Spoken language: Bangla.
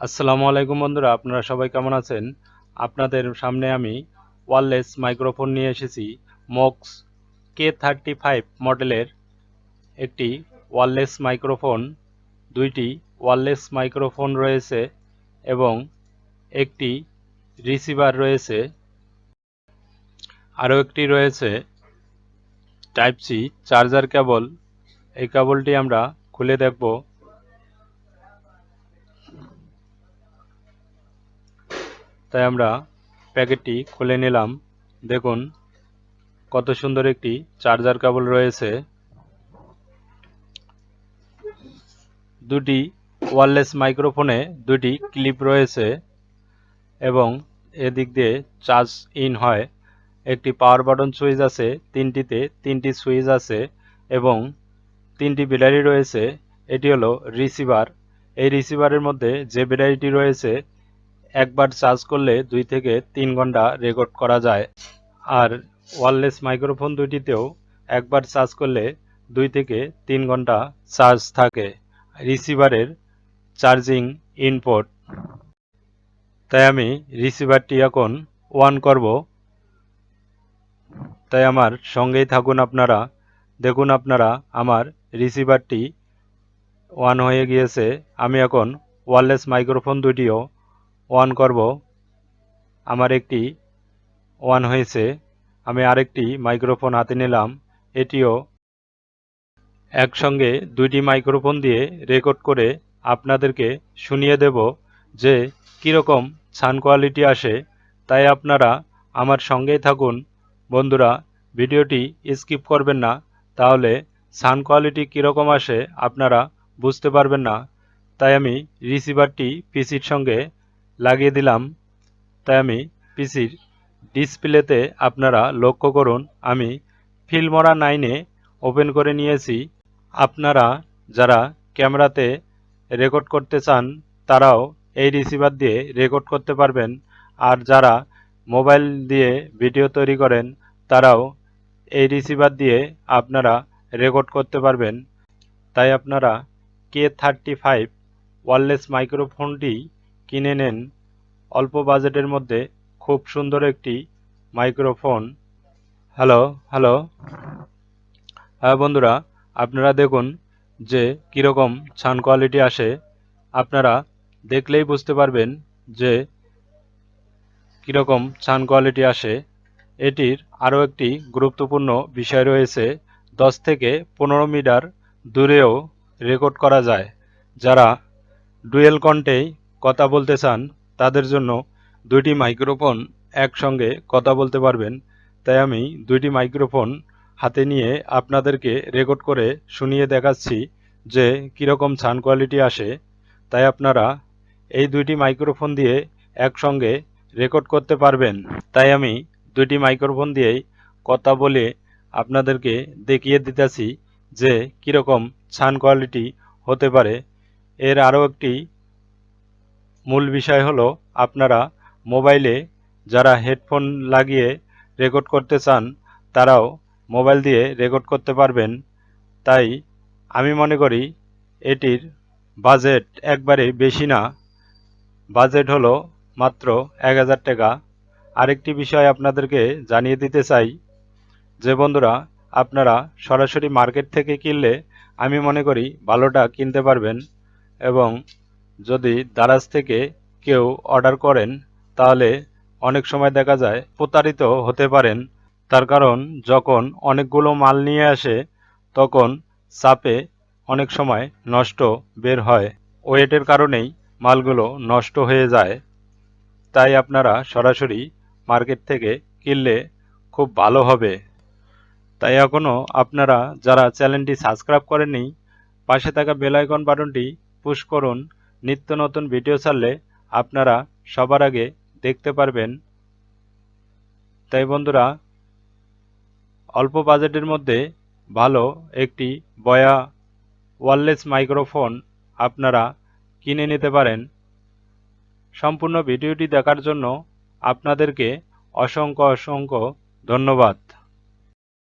আসসালামু আলাইকুম বন্ধুরা, আপনারা সবাই কেমন আছেন? আপনাদের সামনে আমি ওয়ারলেস মাইক্রোফোন নিয়ে এসেছি, মক্স কে থার্টি ফাইভ মডেলের একটি ওয়ারলেস মাইক্রোফোন, দুইটি ওয়ারলেস মাইক্রোফোন রয়েছে এবং একটি রিসিভার রয়েছে। আরও একটি রয়েছে টাইপ সি চার্জার কেবল, এই কেবলটি আমরা খুলে দেখব। তাই আমরা প্যাকেটটি খুলে নিলাম। দেখুন কত সুন্দর একটি চার্জার কেবল রয়েছে। দুটি ওয়ারলেস মাইক্রোফোনে দুটি ক্লিপ রয়েছে এবং এদিক দিয়ে চার্জ ইন হয়। একটি পাওয়ার বাটন সুইচ আছে, তিনটিতে তিনটি সুইচ আছে এবং তিনটি ব্যাটারি রয়েছে। এটি হলো রিসিভার। এই রিসিভারের মধ্যে যে ব্যাটারিটি রয়েছে একবার চার্জ করলে দুই থেকে তিন ঘণ্টা রেকর্ড করা যায়। আর ওয়্যারলেস মাইক্রোফোন দুটিতেও একবার চার্জ করলে দুই থেকে তিন ঘণ্টা চার্জ থাকে রিসিভারের চার্জিং ইনপুট। তাই আমি রিসিভারটি এখন অন করব। তাই আমার সঙ্গেই থাকুন আপনারা। দেখুন আপনারা আমার রিসিভারটি অন হয়ে গিয়েছে। আমি এখন ওয়্যারলেস মাইক্রোফোন দুটিও অন করব। আমার একটি অন হয়েছে। আমি আরেকটি মাইক্রোফোন হাতে নিলাম। এটিও একসঙ্গে দুইটি মাইক্রোফোন দিয়ে রেকর্ড করে আপনাদেরকে শুনিয়ে দেব যে কীরকম সাউন্ড কোয়ালিটি আসে। তাই আপনারা আমার সঙ্গেই থাকুন। বন্ধুরা, ভিডিওটি স্কিপ করবেন না। তাহলে সাউন্ড কোয়ালিটি কীরকম আসে আপনারা বুঝতে পারবেন না। তাই আমি রিসিভারটি পিসির সঙ্গে লাগিয়ে দিলাম। তাই আমি পিসির ডিসপ্লেতে আপনারা লক্ষ্য করুন, আমি ফিল্মরা নাইনে ওপেন করে নিয়েছি। আপনারা যারা ক্যামেরাতে রেকর্ড করতে চান, তারাও এই রিসিভার দিয়ে রেকর্ড করতে পারবেন। আর যারা মোবাইল দিয়ে ভিডিও তৈরি করেন, তারাও এই রিসিভার দিয়ে আপনারা রেকর্ড করতে পারবেন। তাই আপনারা কে থার্টি ফাইভ ওয়ারলেস মাইক্রোফোনটি কিনে নেন। অল্প বাজেটের মধ্যে খুব সুন্দর একটি মাইক্রোফোন। Hello hello. হ্যাঁ বন্ধুরা, আপনারা দেখুন যে কীরকম ছান কোয়ালিটি আসে। আপনারা দেখলেই বুঝতে পারবেন যে কীরকম ছান কোয়ালিটি আসে। এটির আরও একটি গুরুত্বপূর্ণ বিষয় রয়েছে, দশ থেকে পনেরো মিটার দূরেও রেকর্ড করা যায়। যারা ডুয়েল কণ্ঠেই কথা বলতে চান, তাদের জন্য দুইটি মাইক্রোফোন একসঙ্গে কথা বলতে পারবেন। তাই আমি দুইটি মাইক্রোফোন হাতে নিয়ে আপনাদেরকে রেকর্ড করে শুনিয়ে দেখাচ্ছি যে কীরকম সাউন্ড কোয়ালিটি আসে। তাই আপনারা এই দুইটি মাইক্রোফোন দিয়ে একসঙ্গে রেকর্ড করতে পারবেন। তাই আমি দুইটি মাইক্রোফোন দিয়েই কথা বলে আপনাদেরকে দেখিয়ে দিতেছি যে কীরকম সাউন্ড কোয়ালিটি হতে পারে। এর আরও একটি মূল বিষয় হলো, আপনারা মোবাইলে যারা হেডফোন লাগিয়ে রেকর্ড করতে চান, তারাও মোবাইল দিয়ে রেকর্ড করতে পারবেন। তাই আমি মনে করি, এটির বাজেট একবারে বেশি না। বাজেট হলো মাত্র এক হাজার টাকা। আরেকটি বিষয় আপনাদেরকে জানিয়ে দিতে চাই, যে বন্ধুরা, আপনারা সরাসরি মার্কেট থেকে কিনলে আমি মনে করি ভালোটা কিনতে পারবেন এবং যদি দারাজ থেকে কেউ অর্ডার করেন, তাহলে অনেক সময় দেখা যায় প্রতারিত হতে পারেন। তার কারণ, যখন অনেকগুলো মাল নিয়ে আসে, তখন চাপে অনেক সময় নষ্ট বের হয়। ওয়েটের কারণেই মালগুলো নষ্ট হয়ে যায়। তাই আপনারা সরাসরি মার্কেট থেকে কিনলে খুব ভালো হবে। তাই এখনও আপনারা যারা চ্যানেলটি সাবস্ক্রাইব করেননি, পাশে থাকা বেলাইকন বাটনটি পুশ করুন। নিত্য নতুন ভিডিও ছাড়লে আপনারা সবার আগে দেখতে পারবেন। তাই বন্ধুরা, অল্প বাজেটের মধ্যে ভালো একটি বয়া ওয়ারলেস মাইক্রোফোন আপনারা কিনে নিতে পারেন। সম্পূর্ণ ভিডিওটি দেখার জন্য আপনাদেরকে অসংখ্য অসংখ্য ধন্যবাদ।